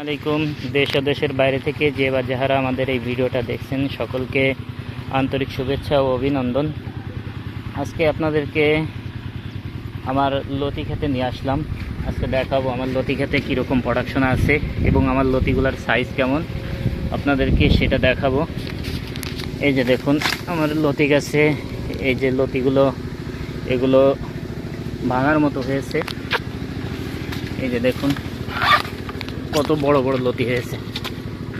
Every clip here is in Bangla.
আলাইকুম। দেশ ও দেশের বাইরে থেকে যে বা যাহারা আমাদের এই ভিডিওটা দেখছেন, সকলকে আন্তরিক শুভেচ্ছা ও অভিনন্দন। আজকে আপনাদেরকে আমার লতি খেতে নিয়ে আসলাম। আজকে দেখাবো আমার লতি খেতে কীরকম প্রোডাকশন আছে এবং আমার লতিগুলার সাইজ কেমন। আপনাদেরকে সেটা দেখাবো। এই যে দেখুন, আমার লতি গাছে এই যে লতিগুলো, এগুলো ভাঙার মতো হয়েছে। এই যে দেখুন কত বড় বড় লতি হয়েছে।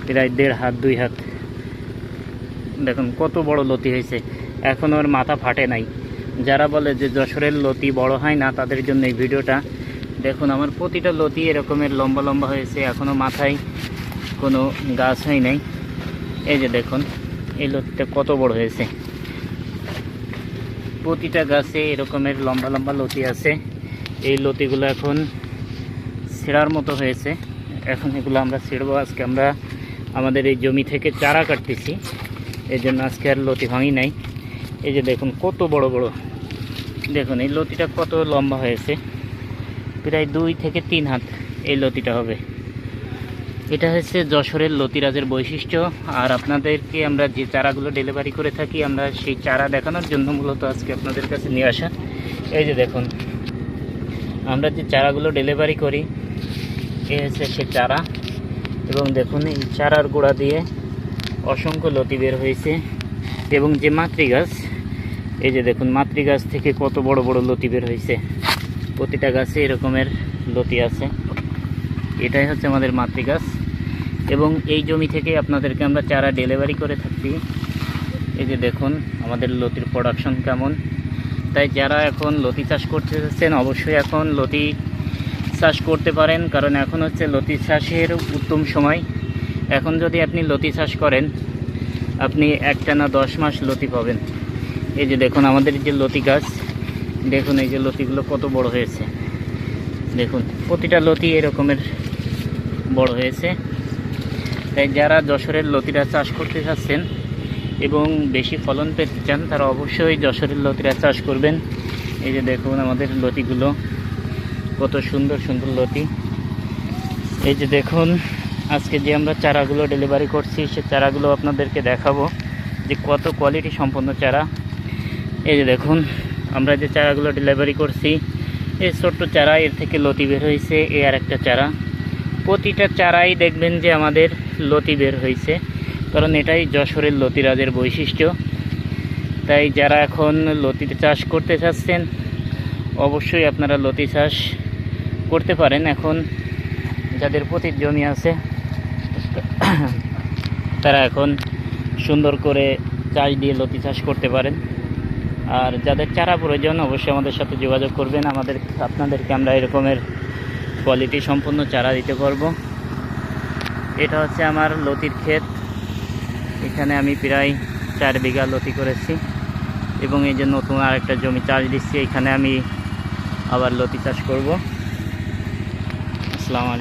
প্রায় দেড় হাত, দুই হাত। দেখুন, কত বড় লতি হয়েছে। এখন ওর মাথা ফাটে নাই। যারা বলে যে যশোরের লতি বড় হয় না, তাদের জন্য এই ভিডিওটা। দেখুন, আমার প্রতিটা লতি এরকমের লম্বা লম্বা হয়েছে। এখনও মাথায় কোনো গাছ হয় নাই। এই যে দেখুন, এই লতিটা কত বড় হয়েছে। প্রতিটা গাছে এরকমের লম্বা লম্বা লতি আছে। এই লতিগুলো এখন ছেঁড়ার মতো হয়েছে। এখন এগুলো আমরা ছেড়বো। আজকে আমরা আমাদের এই জমি থেকে চারা কাটতেছি। এই জন্য আজকে আর লতি ভাঙি নাই। এই যে দেখুন, কত বড় বড়। দেখুন, এই লতিটা কত লম্বা হয়েছে। প্রায় দুই থেকে তিন হাত এই লতিটা হবে। এটা হচ্ছে যশোরের লতিরাজের বৈশিষ্ট্য। আর আপনাদেরকে আমরা যে চারাগুলো ডেলিভারি করে থাকি, আমরা সেই চারা দেখানোর জন্য মূলত আজকে আপনাদের কাছে নিয়ে আসা। এই যে দেখুন, আমরা যে চারাগুলো ডেলিভারি করি এ হচ্ছে সে চারা। এবং দেখুন, এই চারার গোড়া দিয়ে অসংখ্য লতি বের হয়েছে। এবং যে মাতৃ গাছ এই যে দেখুন মাতৃ গাছ থেকে কত বড় বড় লতি বের হয়েছে। প্রতিটা গাছে এরকমের লতি আছে। এটাই হচ্ছে আমাদের মাতৃ গাছ এবং এই জমি থেকে আপনাদেরকে আমরা চারা ডেলিভারি করে থাকি। এই যে দেখুন, আমাদের লতির প্রোডাকশন কেমন। তাই যারা এখন লতি চাষ করতে চাচ্ছেন, অবশ্যই এখন লতি চাষ করতে পারেন, কারণ এখন হচ্ছে লতি চাষের উত্তম সময়। এখন যদি আপনি লতি চাষ করেন, আপনি একটানা দশ মাস লতি পাবেন এই যে দেখুন আমাদের যে লতি গাছ, দেখুন এই যে লতিগুলো কত বড় হয়েছে। দেখুন, প্রতিটা লতি এরকমের বড় হয়েছে। তাই যারা যশোরের লতিরা চাষ করতে চাচ্ছেন এবং বেশি ফলন পেতে চান, তারা অবশ্যই যশোরের লতিরা চাষ করবেন। এই যে দেখুন আমাদের লতিগুলো। কত সুন্দর সুন্দর লতি এই যে দেখুন, আজকে যে আমরা চারাগুলো ডেলিভারি করছি, সে চারাগুলো আপনাদেরকে দেখাবো যে কত কোয়ালিটি সম্পন্ন চারা। এই যে দেখুন, আমরা যে চারাগুলো ডেলিভারি করছি, এই ছোট্ট চারা এর থেকে লতি বের হয়েছে এ আর একটা চারা। প্রতিটা চারাই দেখবেন যে আমাদের লতি বের হয়েছে, কারণ এটাই যশোরের লতিরাজের বৈশিষ্ট্য। তাই যারা এখন লতিতে চাষ করতে চাচ্ছেন, অবশ্যই আপনারা লতি চাষ করতে পারেন। এখন যাদের প্রতি জমি আছে, তারা এখন সুন্দর করে চাষ দিয়ে লতি চাষ করতে পারেন। আর যাদের চারা প্রয়োজন, অবশ্যই আমাদের সাথে যোগাযোগ করবেন। আমাদের, আপনাদেরকে আমরা এরকমের কোয়ালিটি সম্পন্ন চারা দিতে পারব। এটা হচ্ছে আমার লতির ক্ষেত। এখানে আমি প্রায় চার বিঘা লতি করেছি। এবং এই যে নতুন আরেকটা জমি চাষ দিচ্ছি, এখানে আমি আবার লতি চাষ করব। আসসালামু